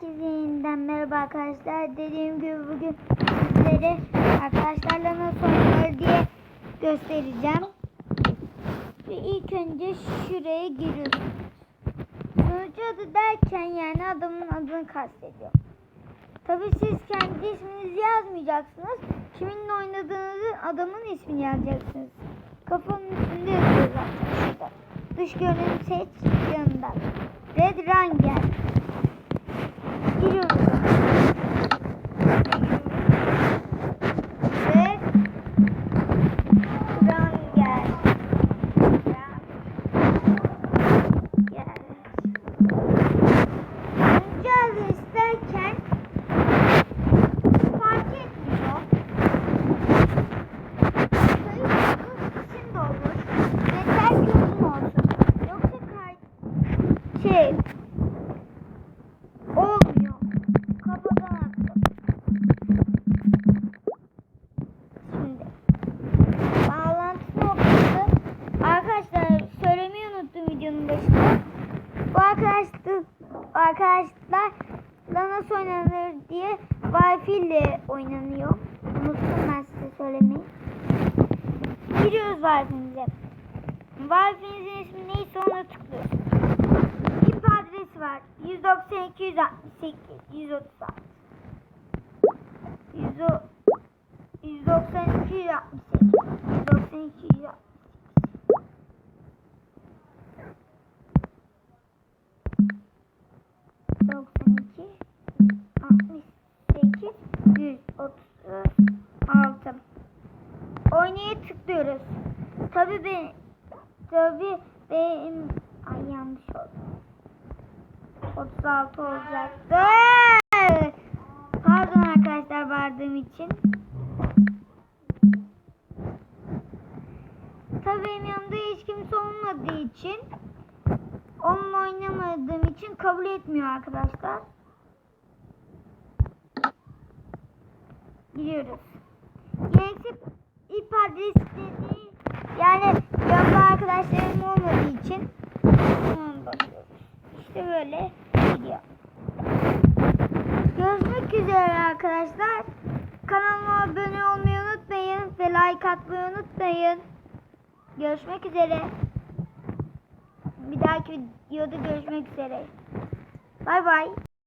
Herkese yeniden merhaba arkadaşlar. Dediğim gibi bugün sizlere arkadaşlarla nasıl oynanır diye göstereceğim. Ve ilk önce şuraya giriyorsunuz. Sunucu adı derken yani adamın adını kastediyor. Tabi siz kendi isminizi yazmayacaksınız. Kiminle oynadığınızı adamın ismini yazacaksınız. Kafanın üstünde yazıyor zaten şurada. Dış görünüm seç yanında. Red Ranger. Şey olmuyor. Kafadan attım. Şimdi bağlantı noktası arkadaşlar söylemeyi unuttum videonun başında. Bu arkadaşlar arkadaşlarla nasıl oynanır diye Wi-Fi ile oynanıyor. Unuttum ben size söylemeyi. Giriyoruz Wi-Fi'mize. Wi-Fi'nizin ismi neyse ona tıklıyoruz. IP adresi var. 192 168 136 100 192 168 192 168 92 68 136 Oynaya tıklıyoruz. Tabi ben tabi benim ay yanlış oldu. 36 olacaktı. Pardon arkadaşlar vardığım için. Tabii benim yanımda hiç kimse olmadığı için onunla oynamadığım için kabul etmiyor arkadaşlar. Giriyoruz. Gereksiz ip adresleri yani yanımda arkadaşlarım olmadığı için. İşte böyle Üzere arkadaşlar. Kanalıma abone olmayı unutmayın ve like atmayı unutmayın. Görüşmek üzere. Bir dahaki videoda görüşmek üzere. Bay bay.